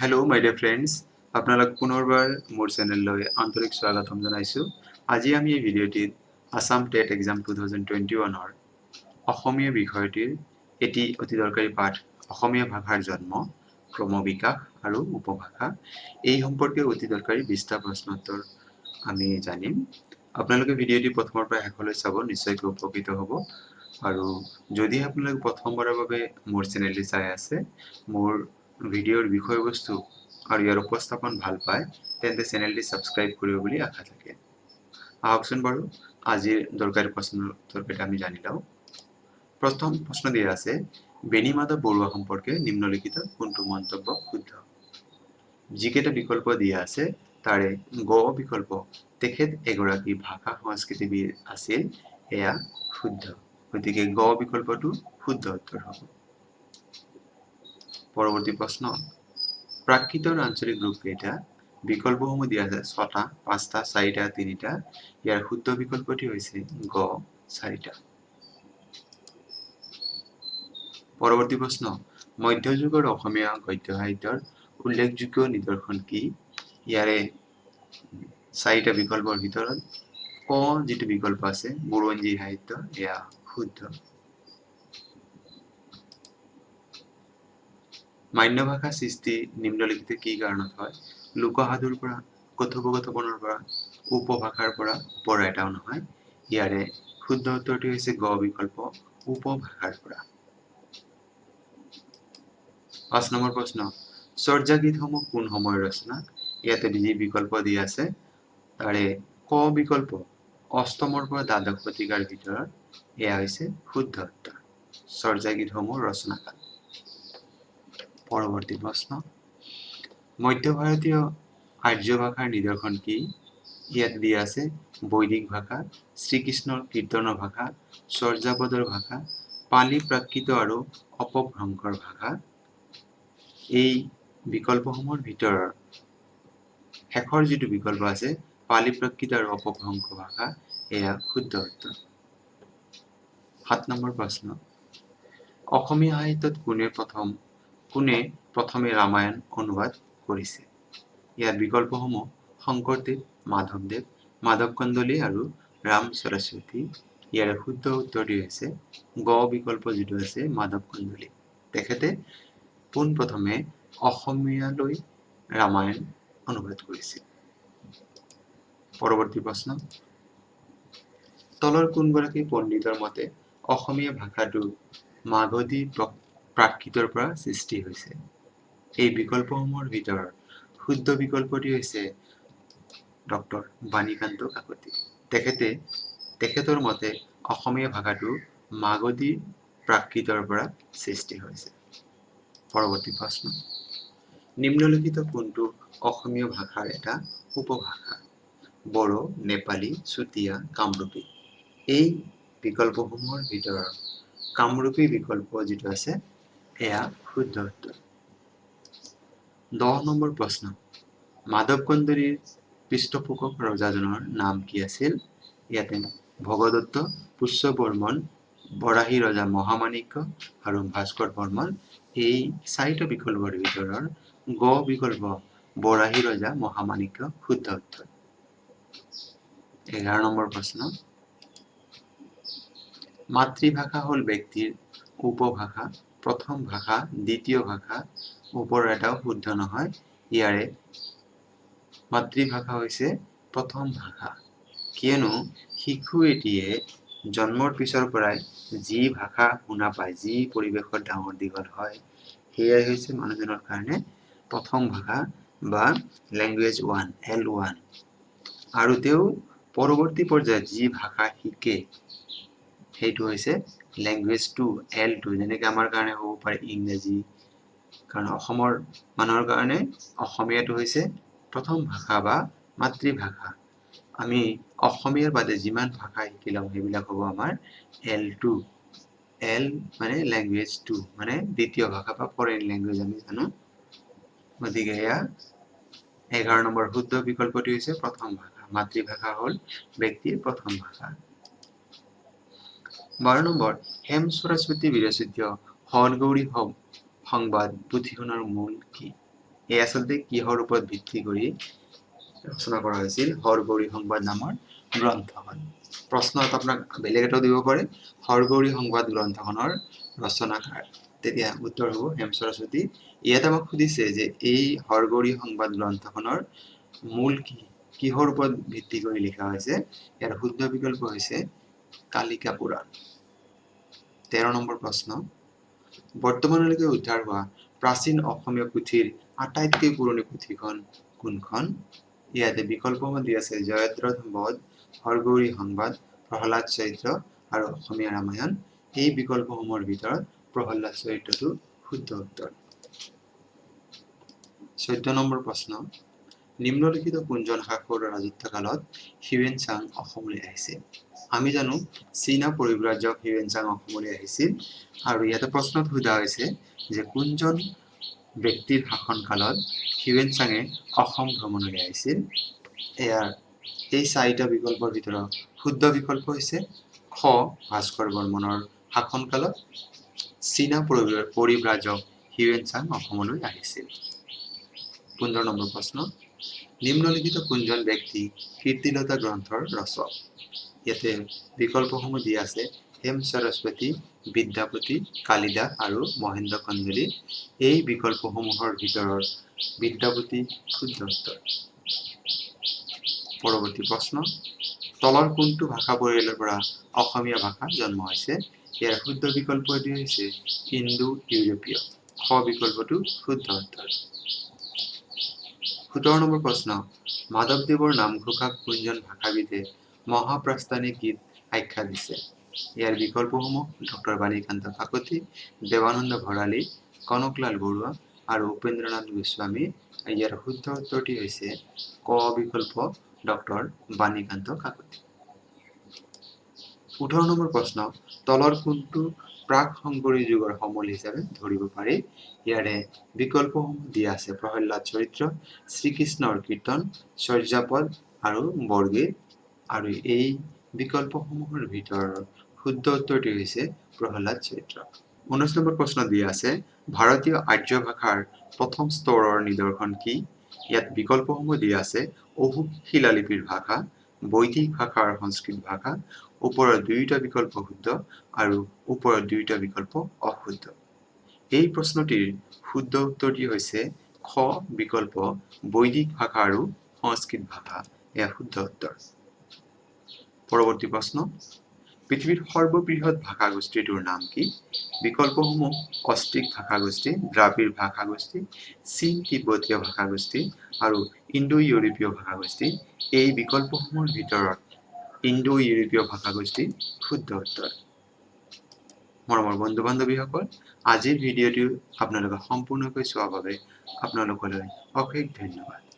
Hello' মাই dear friends আপোনালোক পুনৰবাৰ মোৰ চেনেললৈ আন্তৰিক স্বাগতম জনাইছোঁ। আজি আমি এই ভিডিঅ'টিত Assam TET exam two thousand twenty ওৱানৰ অসমীয়া বিষয়টিৰ এটি অতি দৰকাৰী পাঠ, অসমীয়া ভাষাৰ জন্ম, ক্ৰমবিকাশ আৰু উপভাষা, এই সম্পৰ্কে অতি দৰকাৰী বিছটা প্ৰশ্নোত্তৰ আমি জানিম। আপোনালোকে ভিডিঅ'টি প্ৰথমৰ পৰা শেষলৈ চাব, নিশ্চয়কৈ উপকৃত হ'ব। আৰু যদি আপোনালোকে প্ৰথমবাৰৰ বাবে মোৰ চেনেলটি চাই আছে, মোৰ ভিডিঅ'ৰ বিষয়বস্তু আৰু ইয়াৰ উপস্থাপন ভালো পায় তেন্তে চেনেলটি ছাবস্ক্ৰাইব কৰিব বুলি আশা থাকে। আহকচোন বাৰু আজিৰ দৰকাৰী প্ৰশ্নৰ উত্তৰকেইটা আমি জানি লওঁ প্ৰথম প্ৰশ্ন দিয়া আছে বেণীমাধৱ বৰুৱা সম্পৰ্কে নিম্নলিখিত কোনটো মন্তব্য শুদ্ধ? যিকেইটা বিকল্প দিয়া আছে তাৰে গ বিকল্প, তেখেত এগৰাকী ভাষা সংস্কৃতিবিদ আছিল, এয়া শুদ্ধ। গতিকে গ বিকল্পটো শুদ্ধ উত্তৰ হ'ব। পৰৱৰ্তী প্ৰশ্ন প্ৰাকৃতৰ আঞ্চলিক ৰূপ কেইটা? বিকল্পসমূহ দিয়া আছে ছটা, পাঁচটা, চাৰিটা, তিনিটা। ইয়াৰ শুদ্ধ বিকল্পটি হৈছে গ, চাৰিটা। পৰৱৰ্তী প্ৰশ্ন, মধ্যযুগৰ অসমীয়া গদ্য সাহিত্যৰ উল্লেখযোগ্য নিদৰ্শন কি? ইয়াৰে চাৰিটা বিকল্পৰ ভিতৰত ক যিটো বিকল্প আছে, বুৰঞ্জী সাহিত্য, এয়া শুদ্ধ। মান্য ভাষা সৃষ্টি নিম্নলিখিত কি কাৰণত হয়? লোকসাধুৰ পৰা কথোপকথনৰ পৰা উপভাষাৰ পৰা পৰা এটাও নহয়। ইয়াৰে শুদ্ধ উত্তৰটি হৈছে গ বিকল্প উপভাষাৰ পৰা। পাঁচ নম্বৰ প্ৰশ্ন। চৰ্যা গীতসমূহ কোন সময়ৰ ৰচনা? ইয়াতে যি বিকল্প দি আছে। তাৰে ক বিকল্প অষ্টমৰ পৰা দ্বাদশ শতিকাৰ ভিতৰত। এয়া হৈছে শুদ্ধ উত্তৰ। চৰ্যা গীতসমূহ ৰচনাকাল। পৰৱৰ্তী প্ৰশ্ন মধ্য ভাৰতীয় আৰ্য ভাষাৰ নিদৰ্শন কি? ইয়াত দিয়া আছে বৈদিক ভাষা শ্ৰীকৃষ্ণৰ কীৰ্তনৰ ভাষা চৰ্যাপদৰ ভাষা, পালি প্ৰাকৃত আৰু অপভ্ৰংশৰ ভাষা। এই বিকল্পসমূহৰ ভিতৰৰ শেষৰ যিটো বিকল্প আছে, পালি প্ৰাকৃত আৰু অপভ্ৰংশ ভাষা, এয়া শুদ্ধ উত্তৰ সাত নম্বৰ প্ৰশ্ন। অসমীয়া সাহিত্যত কোনে প্ৰথম কোনে প্ৰথমে ৰামায়ণ অনুবাদ কৰিছে ইয়াৰ বিকল্পসমূহ শংকৰদেৱ মাধৱদেৱ মাধৱ কন্দলী আৰু ৰাম সৰস্বতী। ইয়াৰে শুদ্ধ উত্তৰটি হৈছে গ বিকল্প যিটো আছে মাধৱ কন্দলী তেখেতে পোনপ্ৰথমে অসমীয়ালৈ ৰামায়ণ অনুবাদ কৰিছিল পৰৱৰ্তী প্ৰশ্ন। তলৰ কোনগৰাকী পণ্ডিতৰ মতে অসমীয়া ভাষাটো মাগধী প্ৰাকৃতৰ পৰা সৃষ্টি হৈছে। এই বিকল্পসমূহৰ ভিতৰত শুদ্ধ বিকল্পটি হৈছে ডক্টৰ বাণীকান্ত কাকতি। তেখেতে, তেখেতৰ মতে অসমীয়া ভাষাটো মাগধী প্ৰাকৃতৰ পৰা সৃষ্টি হৈছে। পৰৱৰ্তী প্ৰশ্ন। নিম্নলিখিত কোনটো অসমীয়া ভাষাৰ এটা উপভাষা? বড়ো, নেপালী, চুতীয়া, কামৰূপী। এই বিকল্পসমূহৰ ভিতৰত কামৰূপী বিকল্প যিটো আছে এয়া শুদ্ধ উত্তৰ দহ নম্বৰ প্ৰশ্ন। মাধৱ কন্দলীৰ পৃষ্ঠপোষক ৰজাজনৰ নাম কি আছিল? ইয়াতে ভগদত্ত পুষ্য বৰ্মন বৰাহী ৰজা মহামাণিক্য আৰু ভাস্কৰ বৰ্মন এই চাৰিটা বিকল্পৰ ভিতৰৰ গ বিকল্প বৰাহী ৰজা মহামাণিক্য শুদ্ধ উত্তৰ এঘাৰ নম্বৰ প্ৰশ্ন। মাতৃভাষা হ'ল ব্যক্তিৰ উপভাষা। প্ৰথম ভাষা, দ্বিতীয় ভাষা ওপৰৰ এটাও শুদ্ধ নহয় ইয়াৰে মাতৃভাষা হৈছে প্ৰথম ভাষা। কিয়নো শিশু এটিয়ে জন্মৰ পিছৰ পৰাই যি ভাষা শুনা পায়, যি পৰিৱেশত ডাঙৰ দীঘল হয়, সেয়াই হৈছে মানুহজনৰ কাৰণে প্ৰথম ভাষা বা লেংগুৱেজ ওৱান এল ওৱান আৰু তেওঁ পৰৱৰ্তী পৰ্যায়ত যি ভাষা শিকে, সেইটো হৈছে লেংগুৱেজ টু এল টু যেনেকৈ আমাৰ কাৰণে হ'ব পাৰে ইংৰাজী। কাৰণ অসমৰ মানুহৰ কাৰণে অসমীয়াটো হৈছে প্ৰথম ভাষা বা মাতৃভাষা। আমি অসমীয়াৰ বাদে যিমান ভাষা শিকি লওঁ, সেইবিলাক হ'ব আমাৰ এল টু এল মানে লেংগুৱেজ টু মানে দ্বিতীয় ভাষা বা ফৰেইন লেংগুৱেজ আমি জানো। গতিকে এয়া এঘাৰ নম্বৰ শুদ্ধ বিকল্পটি হৈছে প্ৰথম ভাষা। মাতৃভাষা হ'ল ব্যক্তিৰ প্ৰথম ভাষা। বাৰ নম্বৰ হেম সৰস্বতী বিৰচিত হৰগৌৰী সংবাদ পুথিখনৰ মূল কি? এই আচলতে কিহৰ ওপৰত ভিত্তি কৰি ৰচনা কৰা হৈছিল? হৰগৌৰী সংবাদ নামৰ গ্ৰন্থখন। প্ৰশ্নত আপোনাক বেলেগ এটাও দিব পাৰে। হৰগৌৰী সংবাদ গ্ৰন্থখনৰ ৰচনাকাৰ। তেতিয়া উত্তৰ হ'ব হেম সৰস্বতী ইয়াত আমাক সুধিছে যে এই হৰগৌৰী সংবাদ গ্ৰন্থখনৰ মূল কি? কিহৰ ওপৰত ভিত্তি কৰি লিখা হৈছে? ইয়াৰ শুদ্ধ বিকল্প হৈছে কালিকা পুৰাণ। তেৰ নম্বৰ প্ৰশ্ন। বৰ্তমানলৈকে উদ্ধাৰ হোৱা প্ৰাচীন অসমীয়া পুথিৰ আটাইতকৈ পুৰণি পুথিখন কোনখন? ইয়াতে বিকল্পসমূহ দি আছে জয়দ্ৰথ বধ, হৰগৌৰী সংবাদ, প্ৰহ্লাদ চৰিত্ৰ আৰু অসমীয়া ৰামায়ণ। এই বিকল্পসমূহৰ ভিতৰত প্ৰহ্লাদ চৰিত্ৰটো শুদ্ধ উত্তৰ। চৈধ্য নম্বৰ প্ৰশ্ন। নিম্নলিখিত কোনজন শাসকৰ ৰাজত্ব কালত হিউৱেন চাং অসমলৈ আহিছিল। আমি জানো, চীনা পৰিব্ৰাজক হিউৱেন চাং অসমলৈ আহিছিল আৰু ইয়াতে প্ৰশ্নত সোধা হৈছে যে কোনজন ব্যক্তিৰ শাসনকালত হিউৱেন চাঙে অসম ভ্ৰমণলৈ আহিছিল। ইয়াৰ এই চাৰিটা বিকল্পৰ ভিতৰত শুদ্ধ বিকল্প হৈছে খ, ভাস্কৰ বৰ্মনৰ শাসনকালত চীনা পৰিব্ৰা- পৰিব্ৰাজক হিউৱেন চাং অসমলৈ আহিছিল। পোন্ধৰ নম্বৰ প্ৰশ্ন নিম্নলিখিত কোনজন ব্যক্তি কীৰ্তিলতা গ্ৰন্থৰ ৰচক? ইয়াতে বিকল্পসমূহ দিয়া আছে হেম সৰস্বতী বিদ্যাপতি কালিদাস আৰু মহেন্দ্ৰ কন্দলী এই বিকল্পসমূহৰ ভিতৰত বিদ্যাপতি উত্তৰ পৰৱৰ্তী প্ৰশ্ন তলৰ কোনটো ভাষা পৰিয়ালৰ পৰা অসমীয়া ভাষা জন্ম হৈছে? ইয়াৰ শুদ্ধ বিকল্পটি হৈছে ইণ্ডো ইউৰোপীয়। খ বিকল্পটো শুদ্ধ উত্তৰ সোতৰ নম্বৰ প্ৰশ্ন মাধৱদেৱৰ নামঘোষাক কোনজন ভাষাবিদে মহাপ্ৰস্থানী গীত আখ্যা দিছে? ইয়াৰ বিকল্পসমূহ ডক্টৰ বাণীকান্ত কাকতি, দেৱানন্দ ভৰালী, কনকলাল বৰুৱা আৰু উপেন্দ্ৰনাথ গোস্বামী। ইয়াৰ শুদ্ধ উত্তৰটি হৈছে ক বিকল্প ডক্টৰ বাণীকান্ত কাকতি। ওঠৰ নম্বৰ প্ৰশ্ন, তলৰ কোনটো প্ৰাক শংকৰী যুগৰ সমল হিচাপে ধৰিব পাৰি। ইয়াৰে বিকল্পসমূহ দিয়া আছে। প্ৰহ্লাদ চৰিত্ৰ, শ্ৰীকৃষ্ণৰ কীৰ্তন চৰ্যাপদ আৰু বৰগীত। আৰু এই বিকল্পসমূহৰ ভিতৰৰ শুদ্ধ উত্তৰটি হৈছে প্ৰহ্লাদ চৰিত্ৰ। ঊনৈছ নম্বৰ প্ৰশ্ন দিয়া আছে, ভাৰতীয় আৰ্য ভাষাৰ প্ৰথম স্তৰৰ নিদৰ্শন কি? ইয়াত বিকল্পসমূহ দিয়া আছে, অশোক শিলালিপিৰ ভাষা বৈদিক ভাষাৰ সংস্কৃত ভাষা ওপৰৰ দুয়োটা বিকল্প শুদ্ধ আৰু ওপৰৰ দুয়োটা বিকল্প অশুদ্ধ। এই প্ৰশ্নটিৰ শুদ্ধ উত্তৰটি হৈছে খ বিকল্প বৈদিক ভাষা আৰু সংস্কৃত ভাষা। এয়া শুদ্ধ উত্তৰ। পৰৱৰ্তী প্ৰশ্ন পৃথিৱীৰ সৰ্ববৃহৎ ভাষাগোষ্ঠীটোৰ নাম কি? বিকল্পসমূহ অষ্ট্ৰিক ভাষাগোষ্ঠী দ্ৰাবিড় ভাষাগোষ্ঠী চীন তিব্বতীয় ভাষাগোষ্ঠী আৰু ইণ্ডো ইউৰোপীয় ভাষাগোষ্ঠী। এই বিকল্পসমূহৰ ভিতৰত ইণ্ডো ইউৰোপীয় ভাষাগোষ্ঠী শুদ্ধ উত্তৰ মৰমৰ বন্ধু বান্ধৱীসকল আজিৰ ভিডিঅ'টো আপোনালোকে সম্পূৰ্ণকৈ চোৱাৰ বাবে আপোনালোকলৈ অশেষ ধন্যবাদ।